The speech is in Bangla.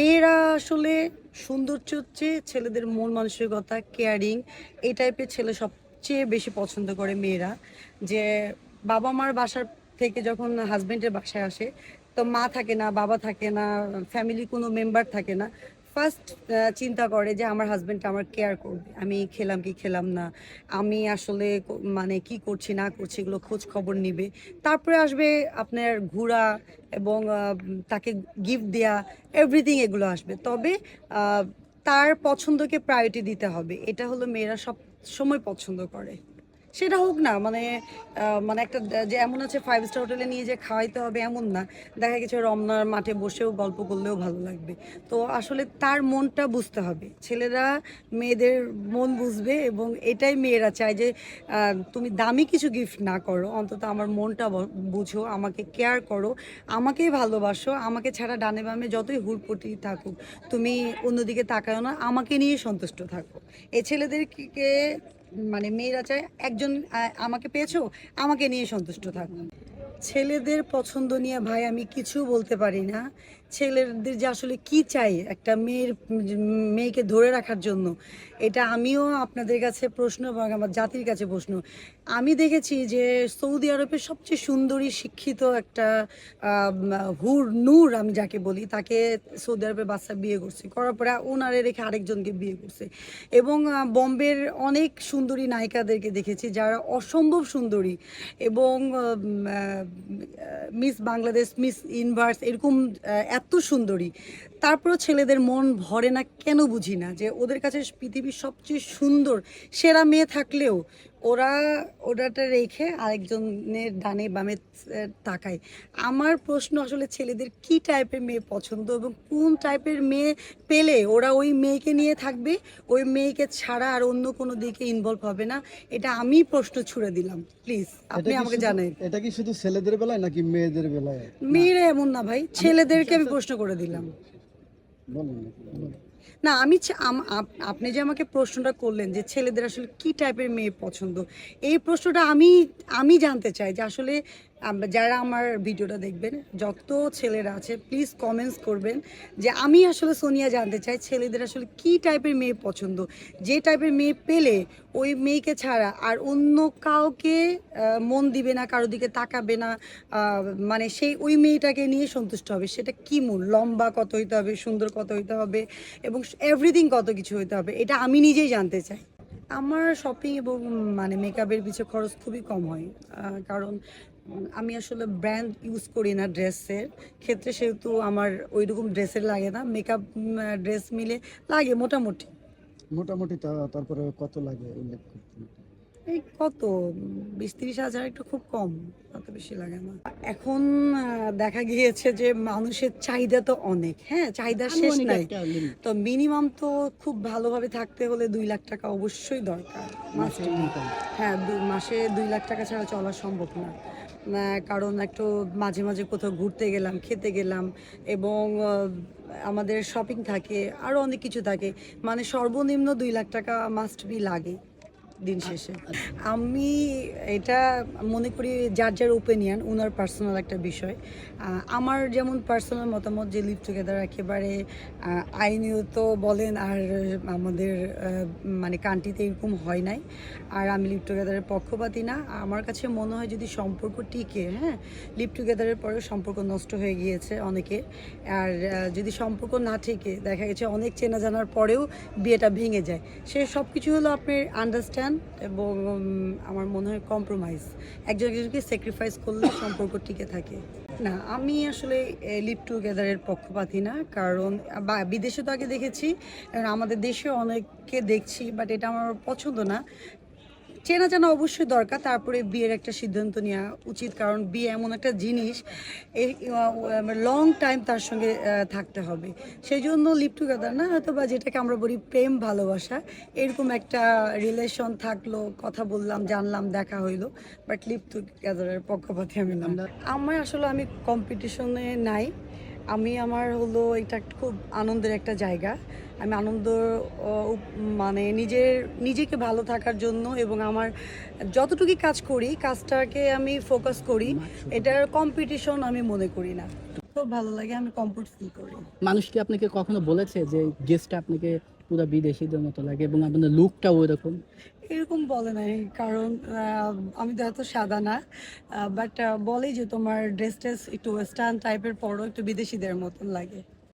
মেয়েরা আসলে সৌন্দর্য হচ্ছে ছেলেদের মন মানসিকতা কেয়ারিং এই টাইপের ছেলে সবচেয়ে বেশি পছন্দ করে মেয়েরা। যে বাবা মার বাসার থেকে যখন হাজব্যান্ডের বাসায় আসে, তো মা থাকে না, বাবা থাকে না ফ্যামিলি কোনো মেম্বার থাকে না ফার্স্ট চিন্তা করে যে আমার হাজবেন্ড আমার কেয়ার করবে। আমি খেলাম কি খেলাম না। আমি আসলে মানে কি করছি, না করছি এগুলো খোঁজ খবর নিবে। তারপরে আসবে আপনার ঘোরা এবং তাকে গিফট দেয়া এভরিথিং এগুলো আসবে। তবে তার পছন্দকে প্রায়োরিটি দিতে হবে। এটা হলো মেয়েরা সব সময় পছন্দ করে। সেটা হোক না মানে মানে একটা যে এমন আছে ফাইভ স্টার হোটেলে নিয়ে যে খাওয়াইতে হবে এমন না। দেখা গেছে রমনার মাঠে বসেও গল্প করলেও ভালো লাগবে। তো আসলে তার মনটা বুঝতে হবে। ছেলেরা, মেয়েদের মন বুঝবে এবং এটাই মেয়েরা চায় যে তুমি দামি কিছু গিফট না করো, অন্তত আমার মনটা বুঝো, আমাকে কেয়ার করো, আমাকেই ভালোবাসো, আমাকে ছাড়া ডানে বামে যতই হুড়পটি থাকুক, তুমি অন্যদিকে তাকাও না, আমাকে নিয়ে সন্তুষ্ট থাকো। এ ছেলেদেরকে মানে মেয়েরা চায় একজন আমাকে পেয়েছ, আমাকে নিয়ে সন্তুষ্ট থাকুন ছেলেদের পছন্দ নিয়ে ভাই আমি কিছু বলতে পারি না। ছেলেদের যে আসলে কি চাই একটা মেয়ের, মেয়েকে ধরে রাখার জন্য, এটা আমিও আপনাদের কাছে প্রশ্ন এবং আমার জাতির কাছে প্রশ্ন। আমি দেখেছি যে সৌদি আরবের সবচেয়ে সুন্দরী শিক্ষিত একটা হুর নূর আমি যাকে বলি, তাকে সৌদি আরবের বাচ্চা বিয়ে করছে, করার পরে ওনারে রেখে আরেকজনকে বিয়ে করছে। এবং বম্বের অনেক সুন্দরী নায়িকাদেরকে দেখেছি যারা অসম্ভব সুন্দরী এবং মিস বাংলাদেশ, মিস ইউনিভার্স, এরকম এত সুন্দরী। তারপরও ছেলেদের মন ভরে না কেন বুঝি না যে ওদের কাছে পৃথিবীর সবচেয়ে সুন্দর সেরা মেয়ে থাকলেও ওরা ওটাটা রেখে আরেকজনের ডানে বামে তাকায়। আমার প্রশ্ন আসলে ছেলেদের কি টাইপের মেয়ে পছন্দ এবং কোন টাইপের মেয়ে পেলে ওরা ওই মেয়েকে নিয়ে থাকবে? ওই মেয়েকে ছাড়া আর অন্য কোনো দিকে ইনভলভ হবে না? এটা আমি প্রশ্ন ছুড়ে দিলাম প্লিজ আপনি আমাকে জানেন এটা কি শুধু ছেলেদের বেলায় নাকি মেয়েদের বেলায়? মেয়েরা এমন না ভাই ছেলেদেরকে আমি প্রশ্ন করে দিলাম। না, আমি আপনি যে আমাকে প্রশ্নটা করলেন যে ছেলেদের আসলে কি টাইপের মেয়ে পছন্দ এই প্রশ্নটা আমি আমি জানতে চাই যে আসলে যারা আমার ভিডিওটা দেখবেন, যত ছেলেরা আছে প্লিজ কমেন্টস করবেন যে আমি আসলে সোনিয়া জানতে চাই, ছেলেদের আসলে কি টাইপের মেয়ে পছন্দ? যে টাইপের মেয়ে পেলে ওই মেয়েকে ছাড়া আর অন্য কাউকে মন দিবে না, কারও দিকে তাকাবে না মানে সেই ওই মেয়েটাকে নিয়ে সন্তুষ্ট হবে। সেটা কি মূল? লম্বা কত হইতে হবে? সুন্দর কত হইতে হবে? এবং এভরিথিং কত কিছু হইতে হবে? এটা আমি নিজেই জানতে চাই। আমার শপিং এবং মানে মেকআপের পিছনে খরচ খুবই কম হয়। কারণ আমি আসলে ব্র্যান্ড ইউজ করি না ড্রেসের। ক্ষেত্রে সেহেতু আমার ওই রকম ড্রেসের লাগে না মেকআপ ড্রেস মিলে লাগে মোটামুটি। মোটামুটি তারপরে কত লাগে উল্লেখ করতে? এই কত? বিশ তিরিশ হাজার একটু খুব কম অত বেশি লাগে না। এখন দেখা গিয়েছে যে মানুষের চাহিদা তো অনেক হ্যাঁ চাহিদা শেষ নাই। তো মিনিমাম তো খুব ভালোভাবে থাকতে হলে দুই লাখ টাকা অবশ্যই দরকার। হ্যাঁ দু- মাসে দুই লাখ টাকা ছাড়া চলা সম্ভব না, কারণ একটু মাঝে মাঝে কোথাও ঘুরতে গেলাম, খেতে গেলাম এবং আমাদের শপিং থাকে আরও অনেক কিছু থাকে। মানে সর্বনিম্ন দুই লাখ টাকা মাস্ট বি লাগে। দিন শেষে। আমি এটা মনে করি যার যার ওপিনিয়ন ওনার পার্সোনাল একটা বিষয়। আমার যেমন পার্সোনাল মতামত যে লিভ টুগেদার একেবারে আইনিয়ত বলেন আর আমাদের মানে কান্ট্রিতে এরকম হয় নাই। আর আমি লিভ টুগেদারের পক্ষপাতি না। আমার কাছে মনে হয় যদি সম্পর্ক টিকে হ্যাঁ লিভ টুগেদারের পরেও সম্পর্ক নষ্ট হয়ে গিয়েছে অনেকে। আর যদি সম্পর্ক না টিকে দেখা গেছে অনেক চেনা জানার পরেও বিয়েটা ভেঙে যায়। সে সব কিছু হলো আপনার আন্ডারস্ট্যান্ড এবং আমার মনে হয় কম্প্রোমাইজ একজন একজনকে স্যাক্রিফাইস করলে সম্পর্ক টিকে থাকে। না, আমি আসলে লিভ টুগেদারের পক্ষপাতি না, কারণ, বা, বিদেশে তো আগে দেখেছি, কারণ আমাদের দেশে অনেককে দেখছি বাট এটা আমার পছন্দ না। চেনা জানা অবশ্যই দরকার। তারপরে বিয়ের একটা সিদ্ধান্ত নেওয়া উচিত, কারণ বিয়ে এমন একটা জিনিস লং টাইম তার সঙ্গে থাকতে হবে। সেই জন্য লিভ টুগেদার না হয়তো বা যেটাকে আমরা বলি প্রেম ভালোবাসা, এরকম একটা রিলেশন থাকল, কথা বললাম, জানলাম, দেখা হইল বাট লিভ টুগেদারের পক্ষপাতি আমি না। আমার আসলে আমি কম্পিটিশনে নাই। আমি আমার হলো এটা খুব আনন্দের একটা জায়গা। আমি আনন্দ মানে নিজের, নিজেকে ভালো থাকার জন্য এবং আমার যতটুকু কাজ করি, কাজটাকে আমি ফোকাস করি, এটার কম্পিটিশন আমি মনে করি না। খুব ভালো লাগে, আমি কমফোর্ট ফিল করি। মানুষ কি আপনাকে কখনো বলেছে যে গেস্টটা আপনাকে পুরো বিদেশিদের মতো লাগে এবং আপনার লুকটাও ওইরকম? এরকম বলে নাই, কারণ আমি তো এত সাদা না বাট বলে যে তোমার ড্রেস টেস একটু ওয়েস্টার্ন টাইপের পরও একটু বিদেশিদের মতন লাগে।